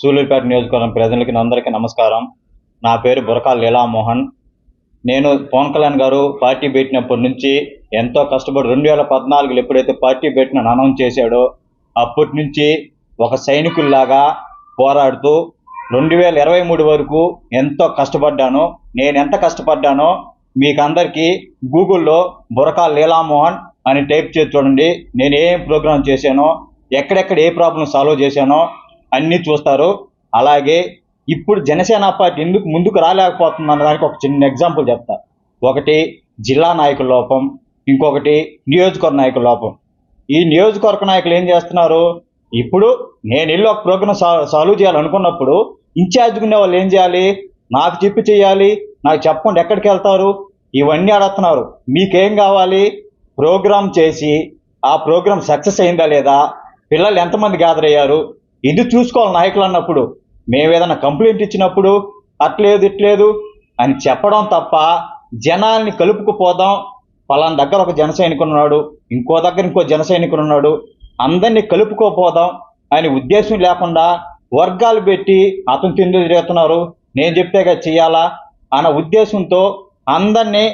సూళ్ళూరుపేట నియోజకవర్గం ప్రజలకి అందరికీ నమస్కారం. నా పేరు బురకాల లీలామోహన్. నేను పవన్ కళ్యాణ్ గారు పార్టీ పెట్టినప్పటి నుంచి ఎంతో కష్టపడి రెండు వేల పద్నాలుగులో ఎప్పుడైతే పార్టీ పెట్టిన అనౌన్స్ చేశాడో అప్పటి నుంచి ఒక సైనికుల్లాగా పోరాడుతూ రెండు వేల ఇరవై మూడు వరకు ఎంతో కష్టపడ్డాను. నేను ఎంత కష్టపడ్డానో మీకు అందరికీ గూగుల్లో బురకాల లీలామోహన్ అని టైప్ చేసి చూడండి. నేను ఏం ప్రోగ్రామ్ చేశానో ఎక్కడెక్కడ ఏ ప్రాబ్లం సాల్వ్ చేశానో అన్నీ చూస్తారు అలాగే ఇప్పుడు జనసేన పార్టీ ఎందుకు ముందుకు రాలేకపోతుంది అన్న దానికి ఒక చిన్న ఎగ్జాంపుల్ చెప్తా. ఒకటి జిల్లా నాయకుల లోపం ఇంకొకటి నియోజకవర్గ నాయకుల లోపం. ఈ నియోజకవర్గ నాయకులు ఏం చేస్తున్నారు? ఇప్పుడు నేను వెళ్ళి ఒక ప్రోగ్రామ్ సాల్వ్ చేయాలనుకున్నప్పుడు ఇన్ఛార్జ్ ఉన్న వాళ్ళు ఏం చేయాలి? నాకు చెప్పి చేయాలి నాకు చెప్పకుండా ఎక్కడికి వెళ్తారు? ఇవన్నీ అడుగుతున్నారు. మీకేం కావాలి? ప్రోగ్రామ్ చేసి ఆ ప్రోగ్రామ్ సక్సెస్ అయిందా లేదా? పిల్లలు ఎంతమంది గ్యాదర్ అయ్యారు? ఇది చూసుకోవాలి నాయకులు అన్నప్పుడు. మేము ఏదైనా కంప్లైంట్ ఇచ్చినప్పుడు అట్లేదు ఇట్లేదు అని చెప్పడం తప్ప జనాల్ని కలుపుకుపోదాం. పలానా దగ్గర ఒక జన ఉన్నాడు ఇంకో దగ్గర ఇంకో జన ఉన్నాడు అందరినీ కలుపుకోపోదాం అని ఉద్దేశం లేకుండా వర్గాలు పెట్టి అతను తిండి తిరుగుతున్నారు నేను చెప్తేగా చేయాలా అన్న ఉద్దేశంతో అందరినీ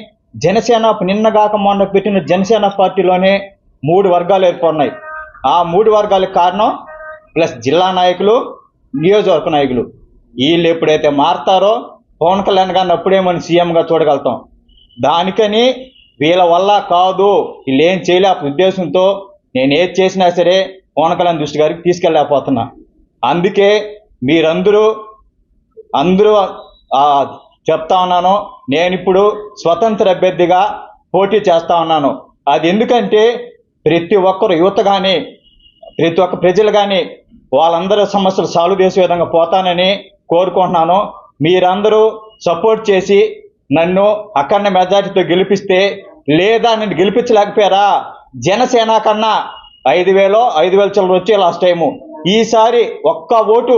జనసేన నిన్నగాక మొన్న పెట్టిన జనసేన పార్టీలోనే మూడు వర్గాలు ఏర్పడినాయి. ఆ మూడు వర్గాలకు కారణం ప్లస్ జిల్లా నాయకులు నియోజకవర్గ నాయకులు. వీళ్ళు ఎప్పుడైతే మారతారో పవన్ కళ్యాణ్ గారిని అప్పుడే మనం సీఎంగా చూడగలుగుతాం. దానికని వీళ్ళ వల్ల కాదు. వీళ్ళు ఏం చేయలేక ఉద్దేశంతో నేను ఏది చేసినా సరే పవన్ కళ్యాణ్ దృష్టి గారికి తీసుకెళ్ళలేకపోతున్నా. అందుకే మీరందరూ అందరూ చెప్తా ఉన్నాను. నేను ఇప్పుడు స్వతంత్ర అభ్యర్థిగా పోటీ చేస్తా ఉన్నాను. అది ఎందుకంటే ప్రతి ఒక్కరు యువత కానీ ప్రతి ఒక్క ప్రజలు కానీ వాళ్ళందరూ సమస్యలు సాల్వ్ చేసే విధంగా పోతానని కోరుకుంటున్నాను. మీరందరూ సపోర్ట్ చేసి నన్ను అక్కడనే మెజార్టీతో గెలిపిస్తే లేదా నన్ను గెలిపించలేకపోయారా? జనసేన కన్నా ఐదు వేలో ఐదు వేల చిల్లర వచ్చే లాస్ట్ టైము. ఈసారి ఒక్క ఓటు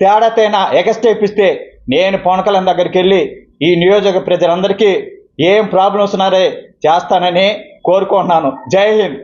తేడాతైనా ఎగస్టేపిస్తే నేను పవన్ కళ్యాణ్ దగ్గరికి వెళ్ళి ఈ నియోజక ప్రజలందరికీ ఏం ప్రాబ్లమ్స్ ఉన్నారే చేస్తానని కోరుకుంటున్నాను. జై హింద్.